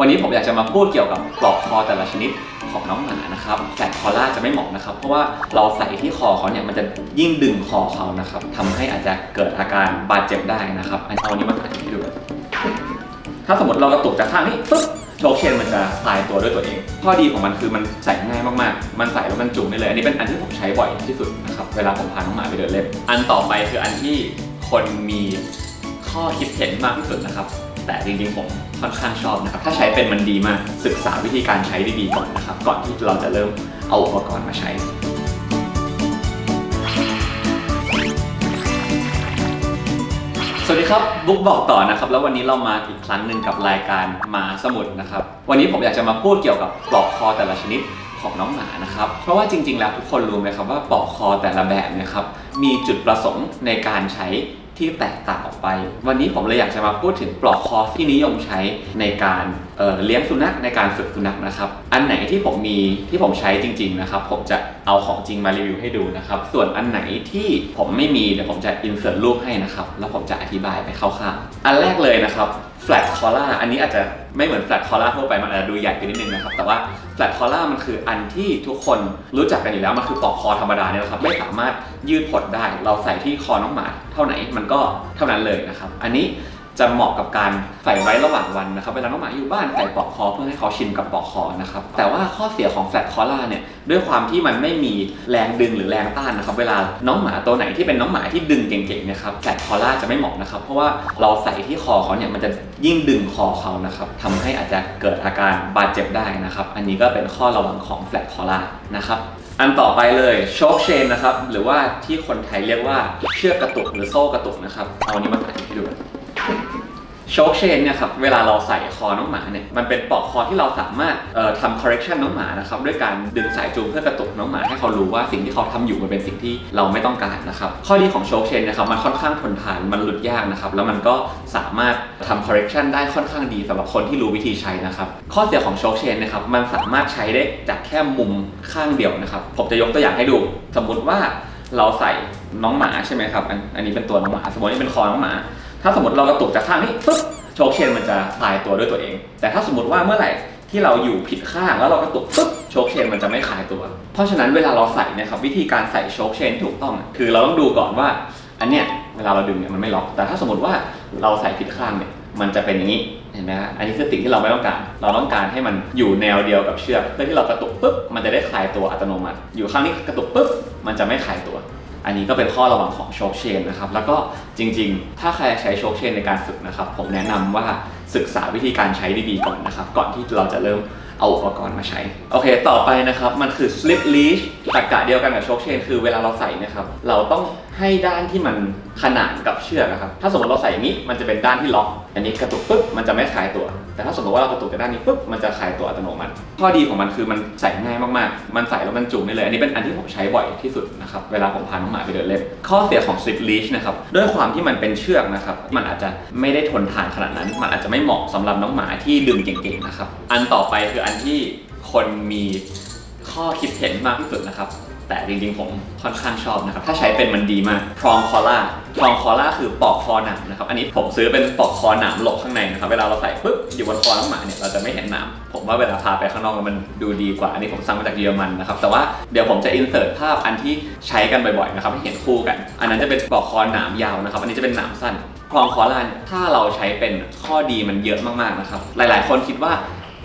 วันนี้ผมอยากจะมาพูดเกี่ยวกับปลอกคอแต่ละชนิดของน้องหมานะครับแต่คอล่าจะไม่เหมาะนะครับ เพราะว่าเราใส่ที่คอเขาเนี่ยมันจะยิ่งดึงคอเขานะครับทำให้อาจจะเกิดอาการบาดเจ็บได้นะครับอันเอาอันนี้มาใส่ให้ดูถ้าสมมติเรากระตุกจากข้างนี้ปุ๊บโชเชนมันจะคลายตัวด้วยตัวเอง ข้อดีของมันคือมันใส่ง่ายมากๆ มันใส่แล้วมันจุ่มได้เลย อันนี้เป็นอันที่ผมใช้บ่อยที่สุดนะครับเวลาผมพาน้องหมาไปเดินเล่น อันต่อไปคืออันที่คนมีข้อคิดเห็นมากที่สุดนะครับ แต่จริงๆผมค่อนข้างชอบนะครับ ถ้าใช้เป็นมันดีมาก ศึกษาวิธีการใช้ดีๆก่อนนะครับ ก่อนที่เราจะเริ่มเอาอุปกรณ์มาใช้สวัสดีครับบุ๊กบอกต่อนะครับ แล้ววันนี้เรามาอีกครั้งหนึ่งกับรายการมาสมุดนะครับ วันนี้ผมอยากจะมาพูดเกี่ยวกับปลอกคอแต่ละชนิดของน้องหมานะครับ เพราะว่าจริง ๆ แล้วทุกคนรู้ไหมครับว่าปลอกคอแต่ละแบบเนะครับมีจุดประสงค์ในการใช้ ที่แตกต่างออกไป วันนี้ผมเลยอยากจะมาพูดถึงปลอกคอที่นิยมใช้ในการเเลี้ยงสุนัขในการฝึกสุนัขนะครับ อันไหนที่ผมมีที่ผมใช้จริง ๆ นะครับ ผมจะเอาของจริงมารีวิวให้ดูนะครับ ส่วนอันไหนที่ผมไม่มีเดี๋ยวผมจะอินเสิร์ตรูปให้นะครับ แล้วผมจะอธิบายไปคร่าวๆอันแรกเลยนะครับ แฟลตคอล่าอันนี้อาจจะไม่เหมือนแฟลตคอล่าทั่วไปมันอาจจะดูใหญ่ไปนิดนึงนะครับ แต่ว่าแฟลตคอล่ามันคืออันที่ทุกคนรู้จักกันอยู่แล้ว มันคือปลอกคอธรรมดาเนี่ยนะครับ ไม่สามารถยืดผดได้ เราใส่ที่คอน้องหมา เท่าไหนมันก็เท่านั้นเลยนะครับ อันนี้ จะเหมาะกับการใส่ไว้ระหว่างวันนะครับเวลาน้องหมาอยู่บ้านใส่ปลอกคอเพื่อให้เขาชินกับปลอกคอนะครับแต่ว่าข้อเสียของ flat collar เนี่ยด้วยความที่มันไม่มีแรงดึงหรือแรงต้านนะครับเวลาน้องหมาตัวไหนที่เป็นน้องหมาที่ดึงเก่งๆนะครับ flat collar จะไม่เหมาะนะครับเพราะว่าเราใส่ที่คอเขาเนี่ยมันจะยิ่งดึงคอเขานะครับทำให้อาจจะเกิดอาการบาดเจ็บได้นะครับอันนี้ก็เป็นข้อระวังของ flat collar นะครับอันต่อไปเลยโชคเชนนะครับหรือว่าที่คนไทยเรียกว่าเชือกกระตุกหรือโซ่กระตุกนะครับเอาอันนี้มาใส่ให้ดู โชคเชนเนี่ยครับเวลาเราใส่คอน้องหมาเนี่ยมันเป็นปลอกคอที่เราสามารถทำ correction น้องหมานะครับด้วยการดึงสายจูงเพื่อกระตุกน้องหมาให้เขารู้ว่าสิ่งที่เขาทำอยู่มันเป็นสิ่งที่เราไม่ต้องการนะครับข้อดีของโชคเชนนะครับมันค่อนข้างทนทานมันหลุดยากนะครับแล้วมันก็สามารถทำ correction ได้ค่อนข้างดีสำหรับคนที่รู้วิธีใช้นะครับข้อเสียของโชคเชนนะครับมันสามารถใช้ได้จากแค่มุมข้างเดียวนะครับผมจะยกตัวอย่างให้ดู สมมุติว่าเราใส่น้องหมาใช่ไหมครับอันอันนี้เป็นตัวน้องหมา สมมตินี่เป็นคอน้องหมา ถ้าสมมติเรากระตุกจากข้างนี้ปุ๊บโชคเชนมันจะคลายตัวด้วยตัวเอง แต่ถ้าสมมติว่าเมื่อไหร่ที่เราอยู่ผิดข้างแล้วเรากระตุกปุ๊บโชคเชนมันจะไม่คลายตัว เพราะฉะนั้นเวลาเราใส่เนะครับวิธีการใส่โชคเชนถูกต้อง คือเราต้องดูก่อนว่า อันเนี้ยเวลาเราดึงเนี่ยมันไม่ล็อก แต่ถ้าสมมติว่าเราใส่ผิดข้างเนี่ยมันจะเป็นอย่างนี้เห็นไหมฮะอันนี้คือสิ่งที่เราไม่ต้องการ เราต้องการให้มันอยู่แนวเดียวกับเชือกเพื่อที่เรากระตุกปุ๊บมันจะได้คลายตัวอัตโนมัติ อยู่ข้างนี้กระตุกปุ๊บมันจะไม่คลายตัว อันนี้ก็เป็นข้อระวังของโชคเชนนะครับ แล้วก็จริงๆ ถ้าใครใช้โชคเชนในการฝึกนะครับ ผมแนะนำว่าศึกษาวิธีการใช้ดีๆก่อนนะครับ ก่อนที่เราจะเริ่มเอาอุปกรณ์มาใช้ โอเค ต่อไปนะครับ มันคือ slip leash ตรรกะเดียวกันกับโชคเชน คือเวลาเราใส่นะครับ เราต้อง ให้ด้านที่มันขนานกับเชือกนะครับ ถ้าสมมติเราใส่อย่างนี้มันจะเป็นด้านที่ล็อก อันนี้กระตุกปุ๊บมันจะไม่คลายตัว แต่ถ้าสมมติว่าเรากระตุกจากด้านนี้ปุ๊บมันจะคลายตัวอัตโนมัติ ข้อดีของมันคือมันใส่ง่ายมากๆ มันใส่แล้วมันจุ่มได้เลย อันนี้เป็นอันที่ผมใช้บ่อยที่สุดนะครับ เวลาผมพาน้องหมาไปเดินเล่น ข้อเสียของ slip leash นะครับ ด้วยความที่มันเป็นเชือกนะครับ มันอาจจะไม่ได้ทนทานขนาดนั้น มันอาจจะไม่เหมาะสำหรับน้องหมาที่ดึงเก่งๆนะครับ อันต่อไปคืออันที่คนมีข้อคิดเห็นมากที่สุดนะครับ แต่จริงๆ ผมค่อนข้างชอบนะครับ ถ้าใช้เป็นมันดีมากพรองคอล่าพรองคอล่าคือปลอกคอหนามนะครับ อันนี้ผมซื้อเป็นปลอกคอหนามหลบข้างในนะครับ เวลาเราใส่ปุ๊บอยู่บนคอน้องหมาเนี่ยเราจะไม่เห็นหนาม ผมว่าเวลาพาไปข้างนอกมันดูดีกว่า อันนี้ผมสั่งมาจากเยอรมันนะครับ แต่ว่าเดี๋ยวผมจะอินเสิร์ตภาพอันที่ใช้กันบ่อยๆนะครับให้เห็นคู่กัน อันนั้นจะเป็นปลอกคอหนามยาวนะครับ อันนี้จะเป็นหนามสั้นพรองคอล่าถ้าเราใช้เป็นข้อดีมันเยอะมากๆนะครับ หลาย ๆ คนคิดว่า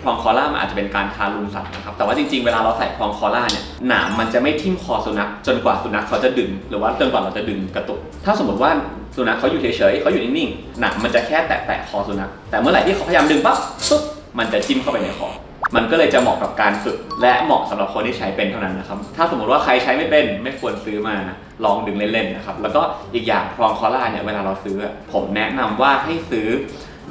พรองคอล่ามันอาจจะเป็นการทารุณสัตว์นะครับ แต่ว่าจริงๆ เวลาเราใส่พรองคอล่าเนี่ย หนามมันจะไม่ทิ่มคอสุนัขจนกว่าสุนัขเขาจะดึง หรือว่าจนกว่าเราจะดึงกระตุก ถ้าสมมติว่าสุนัขเขาอยู่เฉยๆเขาอยู่นิ่งๆ หนามมันจะแค่แตะๆคอสุนัข แต่เมื่อไหร่ที่เขาพยายามดึงปั๊บปุ๊บ มันจะจิ้มเข้าไปในคอ มันก็เลยจะเหมาะกับการฝึก และเหมาะสำหรับคนที่ใช้เป็นเท่านั้นนะครับ ถ้าสมมติว่าใครใช้ไม่เป็นไม่ควรซื้อมา ลองดึงเล่นๆนะครับ แล้วก็อีกอย่างพรองคอล่าเนี่ยเวลาเราซื้อ ผมแนะนำว่าให้ซื้อ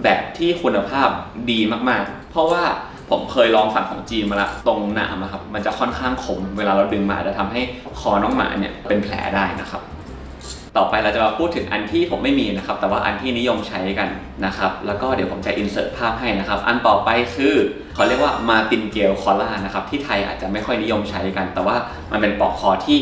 แบบที่คุณภาพดีมากๆ ราะว่าผมเคยลองสั่งของจีนมาละตรงหนามอะครับ มันจะค่อนข้างคมเวลาเราดึงมาจะทำให้คอน้องหมาเนี่ยเป็นแผลได้นะครับ ต่อไปเราจะมาพูดถึงอันที่ผมไม่มีนะครับ แต่ว่าอันที่นิยมใช้กันนะครับ แล้วก็เดี๋ยวผมจะอินเสิร์ตภาพให้นะครับ อันต่อไปคือเขาเรียกว่ามาตินเกลคอล่านะครับ ที่ไทยอาจจะไม่ค่อยนิยมใช้กัน แต่ว่ามันเป็นปลอกคอที่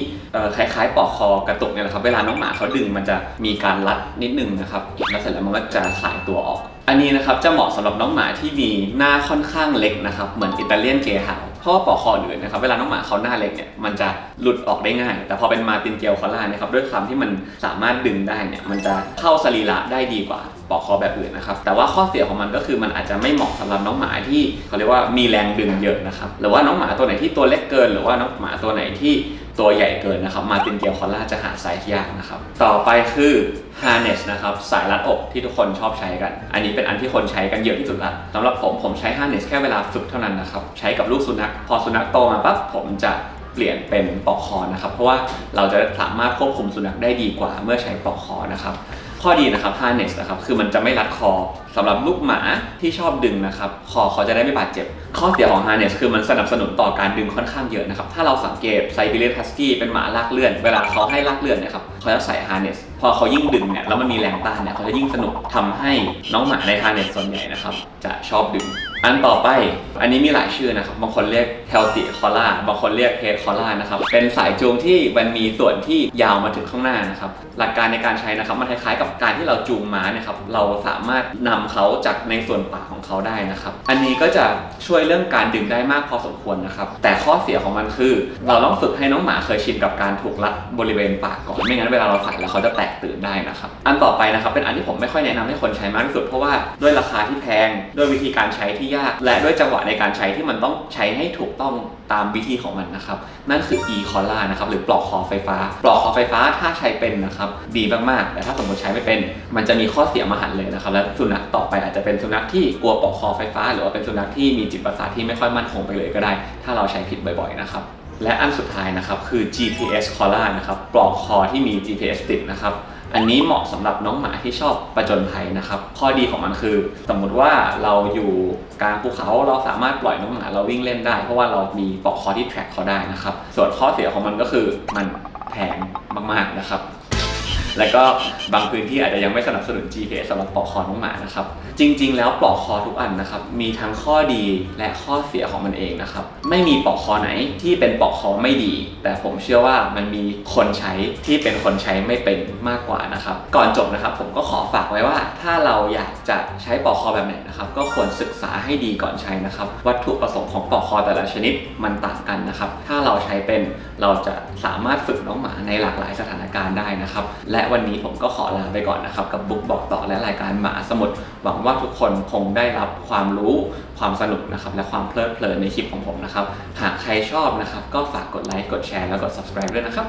คล้ายๆปลอกคอกระตุกเนี่ยแหละครับ เวลาน้องหมาเขาดึงมันจะมีการรัดนิดนึงนะครับ แล้วเสร็จแล้วมันก็จะคลายตัวออก อันนี้นะครับจะเหมาะสำหรับน้องหมาที่มีหน้าค่อนข้างเล็กนะครับเหมือนอิตาเลียนเกย์ฮาวเพราะว่าปลอกคออื่นนะครับเวลาน้องหมาเขาหน้าเล็กเนี่ยมันจะหลุดออกได้ง่าย แต่พอเป็นมาตินเกลคอล่านี่ยครับด้วยความที่มันสามารถดึงได้เนี่ยมันจะเข้าสรีระได้ดีกว่าปลอกคอแบบอื่นนะครับแต่ว่าข้อเสียของมันก็คือมันอาจจะไม่เหมาะสำหรับน้องหมาที่เขาเรียกว่ามีแรงดึงเยอะนะครับหรือว่าน้องหมาตัวไหนที่ตัวเล็กเกิน หรือว่าน้องหมาตัวไหนที่ ตัวใหญ่เกินนะครับ มาตินเกลคอล่าจะหาไซส์ยากนะครับ ต่อไปคือ harness นะครับ สายรัดอกที่ทุกคนชอบใช้กัน อันนี้เป็นอันที่คนใช้กันเยอะที่สุดละสำหรับผมผมใช้ harness แค่เวลาฝึกเท่านั้นนะครับ ใช้กับลูกสุนัข พอสุนัขโตมาปั๊บผมจะเปลี่ยนเป็นปลอกคอนะครับ เพราะว่าเราจะสามารถควบคุมสุนัขได้ดีกว่าเมื่อใช้ปลอกคอนะครับข้อดีนะครับ harness นะครับ คือมันจะไม่รัดคอสำหรับลูกหมาที่ชอบดึงนะครับ คอเขาจะได้ไม่บาดเจ็บ ข้อเสียของ harness คือมันสนับสนุนต่อการดึงค่อนข้างเยอะนะครับ ถ้าเราสังเกตไซบีเรียนฮัสกี้เป็นหมาลากเลื่อน เวลาเขาให้ลากเลื่อนเนี่ยครับ เขาจะใส่ harness พอเขายิ่งดึงเนี่ยแล้วมันมีแรงต้านเนี่ยเขาจะยิ่งสนุกทำให้น้องหมาใน harness ส่วนใหญ่นะครับ จะชอบดึง อันต่อไป อันนี้มีหลายชื่อนะครับ บางคนเรียก healthy collar บางคนเรียก head collar นะครับ เป็นสายจูงที่มันมีส่วนที่ยาวมาถึงข้างหน้านะครับ หลักการในการใช้นะครับ มันคล้ายๆกับการที่เราจูงม้านะครับ เราสามารถนำเขาจากในส่วนปากของเขาได้นะครับ อันนี้ก็จะช่วยเรื่องการดึงได้มากพอสมควรนะครับ แต่ข้อเสียของมันคือ เราต้องฝึกให้น้องหมาเคยชินกับการถูกรัดบริเวณปากก่อน ไม่งั้นเวลาเราใส่แล้วเขาจะแตกตื่นได้นะครับ อันต่อไปนะครับ เป็นอันที่ผมไม่ค่อยแนะนำให้คนใช้มากที่สุด เพราะว่าด้วยราคาที่แพง ด้วยวิธีการใช้ที่ยาก และด้วยจังหวะในการใช้ที่มันต้องใช้ให้ถูกต้องตามวิธีของมันนะครับ นั่นคือ e collar นะครับหรือปลอกคอไฟฟ้า ปลอกคอไฟฟ้าถ้าใช้เป็นนะครับดีมากๆ แต่ถ้าสมมติใช้ไม่เป็น มันจะมีข้อเสียมหันเลยนะครับ และสุนัขต่อไปอาจจะเป็นสุนัขที่กลัวปลอกคอไฟฟ้า หรือว่าเป็นสุนัขที่มีจิตประสาทที่ไม่ค่อยมั่นคงไปเลยก็ได้ ถ้าเราใช้ผิดบ่อยๆนะครับและอันสุดท้ายนะครับคือ GPS collar นะครับปลอกคอที่มี GPS ติดนะครับ อันนี้เหมาะสำหรับน้องหมาที่ชอบประจนภัยนะครับ ข้อดีของมันคือ สมมุติว่าเราอยู่กลางภูเขาเราสามารถปล่อยน้องหมาเราวิ่งเล่นได้ เพราะว่าเรามีปลอกคอที่แทร็กเขาได้นะครับ ส่วนข้อเสียของมันก็คือมันแพงมากๆนะครับ แล้วก็บางพื้นที่อาจจะยังไม่สนับสนุน GPS สำหรับปลอกคอน้องหมานะครับ จริง ๆ แล้วปลอกคอทุกอันนะครับ มีทั้งข้อดีและข้อเสียของมันเองนะครับ ไม่มีปลอกคอไหนที่เป็นปลอกคอไม่ดี แต่ผมเชื่อว่ามันมีคนใช้ที่เป็นคนใช้ไม่เป็นมากกว่านะครับ ก่อนจบนะครับ ผมก็ขอฝากไว้ว่า ถ้าเราอยากจะใช้ปลอกคอแบบไหนนะครับ ก็ควรศึกษาให้ดีก่อนใช้นะครับ วัตถุประสงค์ของปลอกคอแต่ละชนิดมันต่างกันนะครับ ถ้าเราใช้เป็นเราจะสามารถฝึกน้องหมาในหลากหลายสถานการณ์ได้นะครับ และวันนี้ผมก็ขอลาไปก่อนนะครับกับบุ๊กบอกต่อและรายการหมาสมุดหวังว่าทุกคนคงได้รับความรู้ความสนุกนะครับและความเพลิดเพลินในคลิปของผมนะครับหากใครชอบนะครับก็ฝากกดไลค์กดแชร์แล้วกด subscribe ด้วยนะครับ